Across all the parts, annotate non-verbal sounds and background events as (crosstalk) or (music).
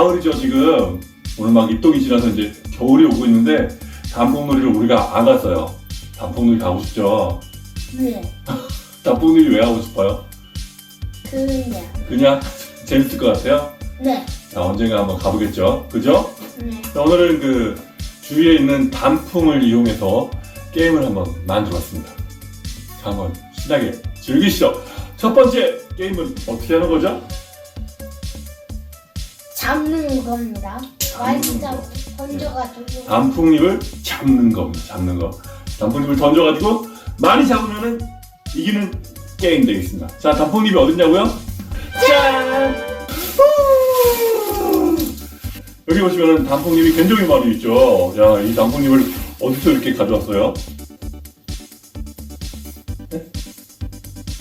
가을이죠 지금. 오늘 막 입동이 지나서 이제 겨울이 오고 있는데 단풍놀이를 우리가 안 갔어요. 단풍놀이 가고 싶죠. 네. (laughs) 단풍놀이 왜 하고 싶어요? 그냥. 그냥 (laughs) 재밌을 것 같아요. 네. 자 언젠가 한번 가보겠죠. 그죠? 네. 자, 오늘은 그 주위에 있는 단풍을 이용해서 게임을 한번 만들어봤습니다. 자, 한번 신나게 즐기시죠. 첫 번째 게임은 어떻게 하는 거죠? 잡는 겁니다. 많이 잡는 잡 거. 던져가지고. 단풍잎을 잡는 겁니다. 잡는 거. 단풍잎을 던져가지고 많이 잡으면은 이기는 게임 되겠습니다. 자, 단풍잎이 어딨냐고요? 짠! 후! 여기 보시면은 단풍잎이 굉장히 많이 있죠. 야, 이 단풍잎을 어디서 이렇게 가져왔어요?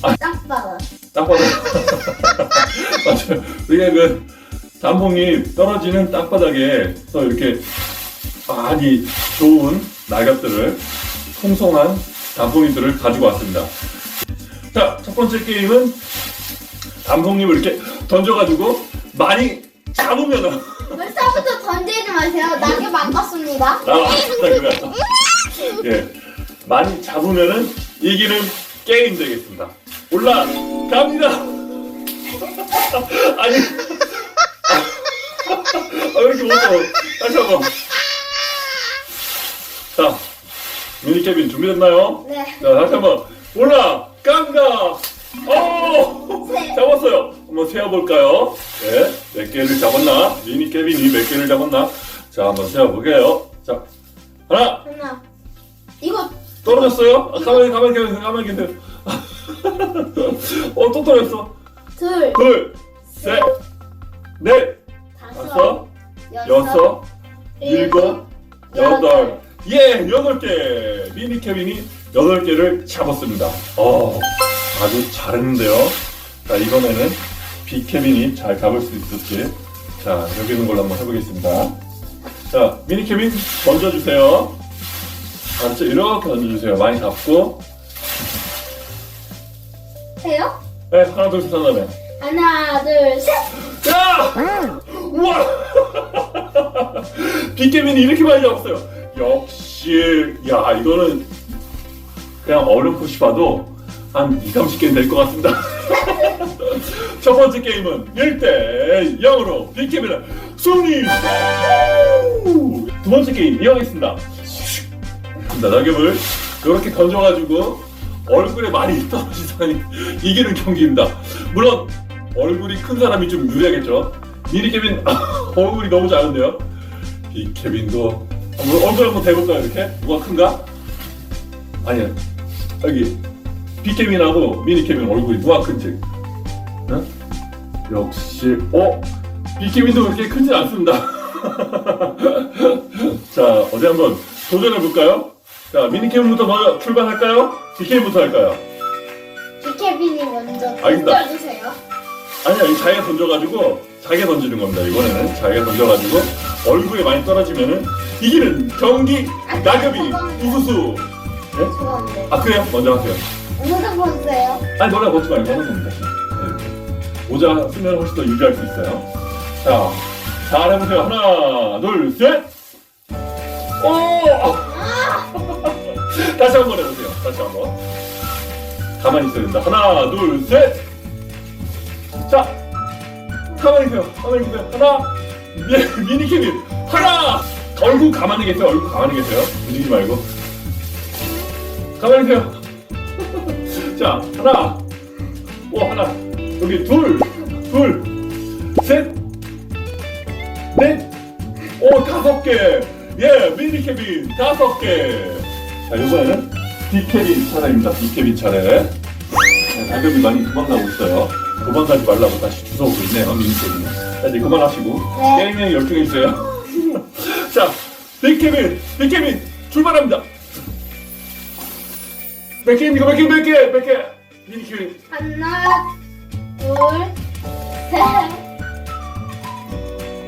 땅바닥. 딱 봐도 (laughs) 맞아요. 우리가 그 단풍잎 떨어지는 땅바닥에서 이렇게 많이 좋은 낙엽들을 풍성한 단풍잎들을 가지고 왔습니다. 자, 첫 번째 게임은 단풍잎을 이렇게 던져가지고 많이 잡으면은 (laughs) 벌써부터 던지지 마세요. 낙엽 안 봤습니다. 아, 그거. 예, 많이 잡으면은 이기는 게임 되겠습니다. 올라 갑니다. (laughs) 아니, 아, 왜 이렇게 못해? 다시 한 번. 자, 미니 케빈 준비됐나요? 네. 자, 다시 한 번 올라 갑니다. 오, 네. 잡았어요. 한번 세어볼까요? 네, 몇 개를 잡았나? 미니 케빈이 몇 개를 잡았나? 자, 한번 세어볼게요. 자, 하나, 하나. 이거 떨어졌어요? 아, 가만히, 가만히 계세요, 가만히 계세요. (laughs) 어, 또 떨어졌어. 둘, 둘, 셋, 넷, 다섯, 다섯, 여섯, 일곱, 여덟. 예, 여덟 개. 미니 케빈이 여덟 개를 잡았습니다. 어, 아주 잘했는데요. 자, 이번에는 비 케빈이 잘 잡을 수 있을지. 자, 여기 있는 걸로 한번 해보겠습니다. 자, 미니 케빈 던져주세요. 알았죠? 이렇게 던져주세요. 많이 잡고. 해요? 네, 하나, 둘, 셋, 하나, 넷. 하나, 둘, 셋. 야! 우와! (laughs) 빅케빈이 이렇게 많이 잡았어요. 역시, 야, 이거는 그냥 어렴풋이 봐도 한 2, 30개는 될 것 같습니다. (laughs) 첫 번째 게임은 1대 0으로 빅케빈은 승리! 두 번째 게임 이어가겠습니다. 자, 낙엽을 이렇게 던져가지고 얼굴에 많이 (laughs) 사람이 이기는 경기입니다. 물론 얼굴이 큰 사람이 좀 유리하겠죠. 미니 케빈 (laughs) 얼굴이 너무 작은데요. 이 케빈도 얼굴 한번 대볼까요 이렇게? 누가 큰가? 아니야 여기 비 케빈하고 미니 케빈 얼굴이 누가 큰지. 응? 역시 어? 비 케빈도 그렇게 크진 않습니다. (laughs) 자 어디 한번 도전해 볼까요? 자 미니 케빈부터 먼저 출발할까요? 비 케빈부터 할까요? 비케빈이 먼저 알겠다. 던져주세요. 아니야, 이 자기가 던져가지고 자기가 던지는 겁니다. 이번에는 자기가 던져가지고 얼굴에 많이 떨어지면은 이기는 경기 낙엽이 우수수. 네? 죄송한데. 아 그래요? 먼저 하세요. 모자 보세요. 아니 노래 걷지 말고 하는 겁니다. 네. 모자 쓰면 훨씬 더 유지할 수 있어요. 자, 잘 해보세요. 하나, 둘, 셋. 오! (laughs) 다시 한 번 해보세요. 다시 한 번. 가만히 있어야 된다. 하나, 둘, 셋. 자, 가만히 계세요. 가만히 계세요. 하나, 미, 미니 케빈. 하나. 얼굴 가만히 계세요. 얼굴 가만히 계세요. 움직이지 말고. 가만히 계세요. 자, 하나. 오, 하나. 여기 둘, 둘, 셋, 넷, 오, 다섯 개. 예, 미니 케빈 다섯 개. 자, 이번에는 비케빈 차례입니다. 비케빈 차례. 자, 낙엽이 많이 도망가고 있어요. 도망가지 말라고 다시 주워오고 있네요, 미니 케빈. 자, 이제 그만하시고 네. 게임에 열중해주세요. (laughs) 자, 비케빈, 비케빈 출발합니다. 몇 개입니까? 몇 개, 몇 개, 몇 개? 미니 케빈. 하나, 둘, 셋,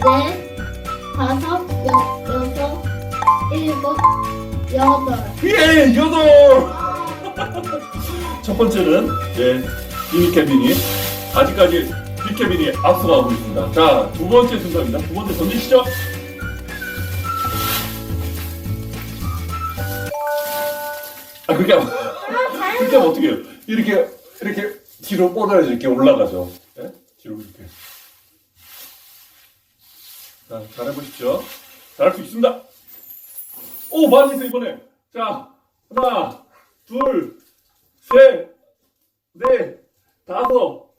넷, 다섯, 여, 여섯, 일곱, 여덟. 예, 여덟. (laughs) 첫 번째는 예, 미니 케빈이 아직까지 비케빈이 앞서가고 있습니다. 자, 두 번째 순서입니다. 두 번째 던지시죠. 아, 그렇게 하면 어떻게 해요? 이렇게, 이렇게 뒤로 뻗어야지 이렇게 올라가죠. 예? 뒤로 이렇게. 자, 잘해보십시오. 잘할 수 있습니다. 오, 했어, 이번에. 자, 하나, 둘, 셋, 넷, 다섯.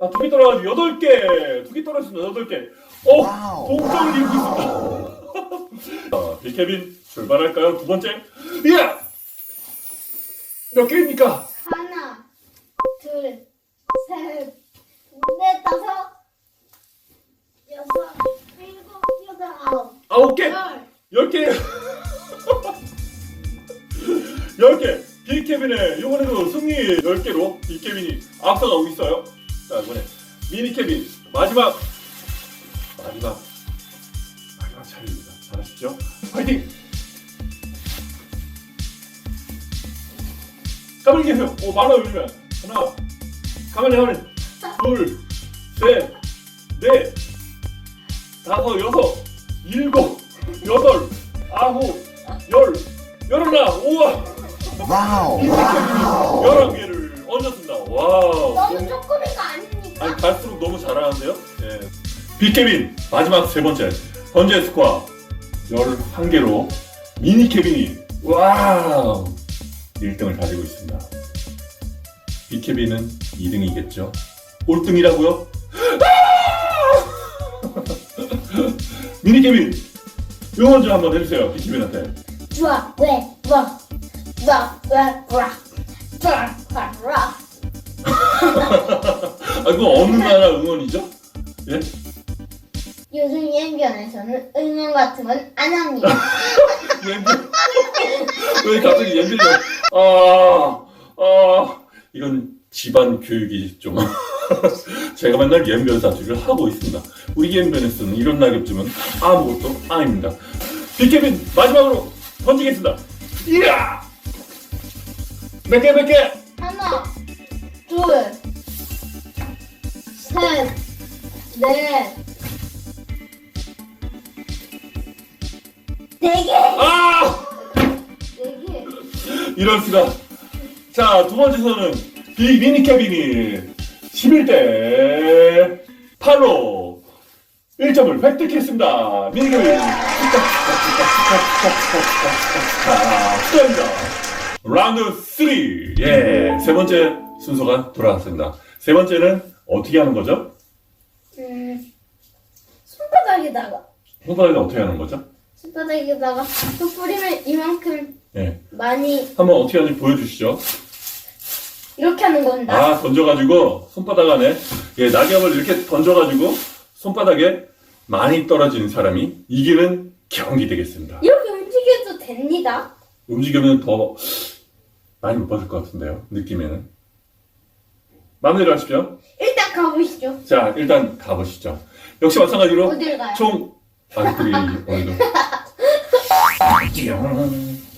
아, 두개 떨어가지고 여덟 개. 두 개 떨어졌습니다, 여덟 개. 오, 동점을 이루고 있습니다. (laughs) 자, 비케빈, 출발할까요? 두 번째. 이야! 몇 개입니까? 하나, 둘, 셋, 넷, 다섯, 여섯, 일곱, 여덟, 아홉, 아홉 개! 열. 열 개! (laughs) 열 개! 비케빈의 이번에도 승리 열 개로 비케빈이 앞서가고 있어요. 자, 이번에 미니 케빈 마지막 마지막 마지막 차례입니다. 잘하십시오. 파이팅! 가만히 계세요. 오, 많아요, 요즘에. 하나, 가만히, 가만히. 둘, 셋, 넷, 다섯, 여섯, 일곱, 여덟, 아홉, 열, 열하나, 우와! 와우. 열한 개를 얹었습니다. 와우. 너무 조금이가 아닙니까? 아니, 갈수록 너무 잘하는데요? 예. 비케빈, 마지막 세 번째. 번째 스코어 11개로 미니 케빈이, 와우! 1등을 가지고 있습니다. 비케빈은 2등이겠죠? 꼴등이라고요? 아! 미니 케빈, 응원 좀 한번 해주세요, 비케빈한테. 좋아, 왜, 와, 와, 와, 와, 와, 와, 와. 아, 이거 어느 나라 응원이죠? 예? 요즘 연변에서는 응원 같은 건 안 합니다. (laughs) 옌빌. 왜 갑자기 옌빌이 아, 아, 이건 집안 교육이 좀. (laughs) 제가 맨날 옌변 사투리를 하고 있습니다. 우리 옌변에서는 이런 낙엽쯤은 아무것도 아닙니다. 비케빈 마지막으로 던지겠습니다. 이야! 몇 개, 몇 개? 하나, 둘, 셋, 넷, 네 개, 아! 네 개. 이럴 수가. 자, 두 번째 선은 비 미니 케빈이 11대 8로 1점을 획득했습니다. 미니 케빈. 축하합니다. 라운드 3. 예. 세 번째 순서가 돌아왔습니다. 세 번째는 어떻게 하는 거죠? 음, 손바닥에다가, 손바닥에 어떻게 하는 거죠? 손바닥에다가 또 뿌리면 이만큼 예. 많이 한번 어떻게 하는지 보여주시죠. 이렇게 하는 건다. 아, 던져가지고 손바닥 안에 예, 낙엽을 이렇게 던져가지고 손바닥에 많이 떨어지는 사람이 이기는 경기 되겠습니다. 이렇게 움직여도 됩니다. 움직이면 더 많이 못 받을 것 같은데요. 느낌에는. 마음대로 하십시오. 일단 가보시죠. 자, 일단 가보시죠. 역시 마찬가지로 어딜 가요? 총 아이들이 오늘도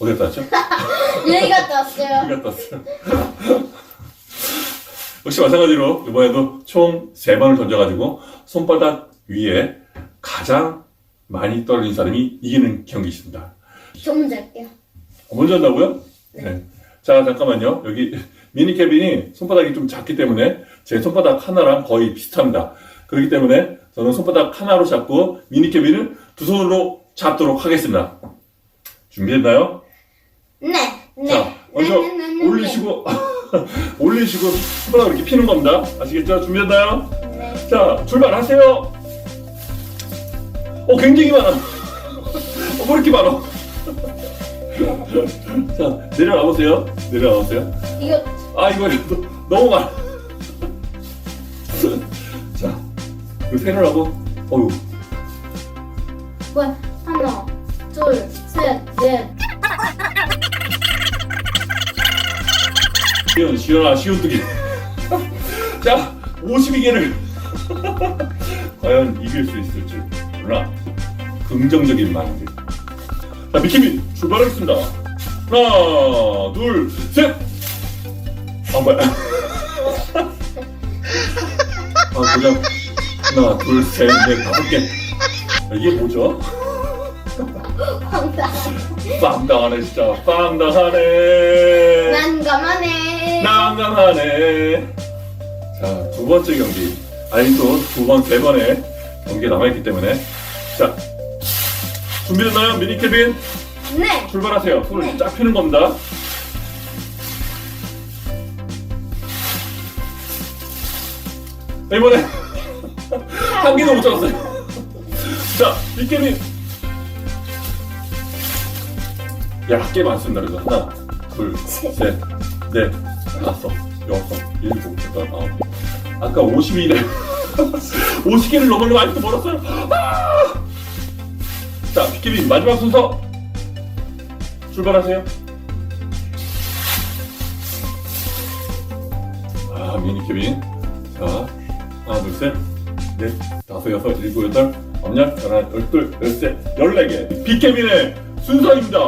어디 갔다 왔죠? 여기 갔다 왔어요. 갔다 왔어요? 역시 마찬가지로 이번에도 총 세 번을 던져가지고 손바닥 위에 가장 많이 떨어진 사람이 이기는 경기입니다. 저 먼저 할게요. 먼저 한다고요? 네. 자, 잠깐만요. 여기 미니 케빈이 손바닥이 좀 작기 때문에 제 손바닥 하나랑 거의 비슷합니다. 그렇기 때문에 저는 손바닥 하나로 잡고 미니 케빈은 두 손으로 잡도록 하겠습니다. 준비됐나요? 네, 네. 자, 먼저 네, 네, 네, 네, 올리시고 (laughs) 올리시고 손바닥 이렇게 피는 겁니다. 아시겠죠? 준비됐나요? 네. 자, 출발하세요. 어, 굉장히 많아. (laughs) 어, 뭐 이렇게 많아? (laughs) 자, 내려가 보세요. 내려가 보세요. 이거 아, 이거 (laughs) 너- 너무 많아. 자, 이거 세느라고. 어유, 뭐 하나, 둘, 셋, 넷. 시원, 시원아, 시원뜨기. 자, 52개를. 과연 이길 수 있을지 몰라. 긍정적인 마인드. 자, 미키민 출발하겠습니다. 하나, 둘, 셋! (laughs) 아, 뭐야. 보자. 하나, 둘, 셋, 넷, 다섯 개. 이게 뭐죠? 황당. 빵당하네 진짜. 빵 당하네. 난감하네. 난감하네. 자, 두 번째 경기. 아직도 두 번, 세 번의 경기가 남아있기 때문에. 자, 준비됐나요? 미니 케빈? 네. 출발하세요. 손을 네. 쫙 펴는 겁니다. 이번에 (laughs) 한 개도 못 잡았어요. (laughs) 자, 이 게임이 야, 꽤 많습니다. 그래서 하나, 둘, 셋, 넷, 다섯, 여섯, 일곱, 여덟, 아홉. 아까 52래. 50개를 넘으려면 아직도 멀었어요. 아! 자, 비키비 마지막 순서 출발하세요. 아, 미니 케빈. 자, 하나, 둘, 셋, 넷, 다섯, 여섯, 일곱, 여덟, 아홉, 열, 열하나, 열둘, 열셋, 열네 개. 비케빈의 순서입니다.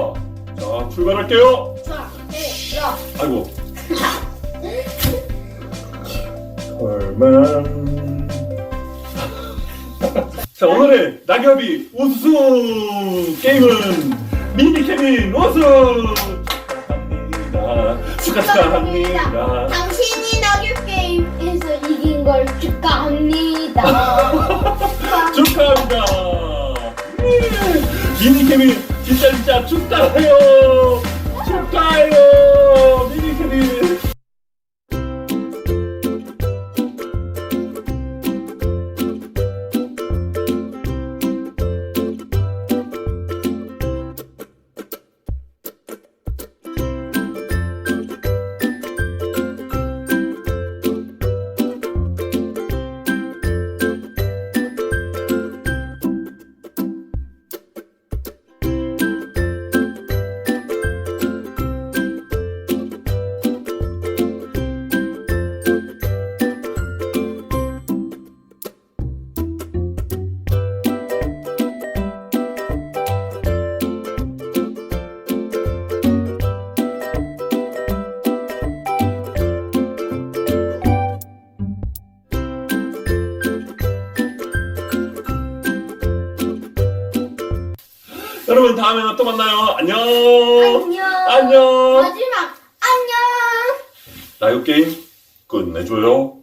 자, 출발할게요. 자, 네, 야. 아이고. 설만. 자, 오늘의 낙엽이 우승 게임은 미니 케빈 우승! 축하합니다. 축하, 축하합니다. 당신이 낙엽 게임에서 이긴 걸 축하합니다. (laughs) 축하합니다. 네. 미니 케빈 진짜 진짜 축하해요. 축하해요. 다음에 또 만나요. 안녕. 안녕. 안녕. 마지막 안녕. 나요 게임 끝내줘요.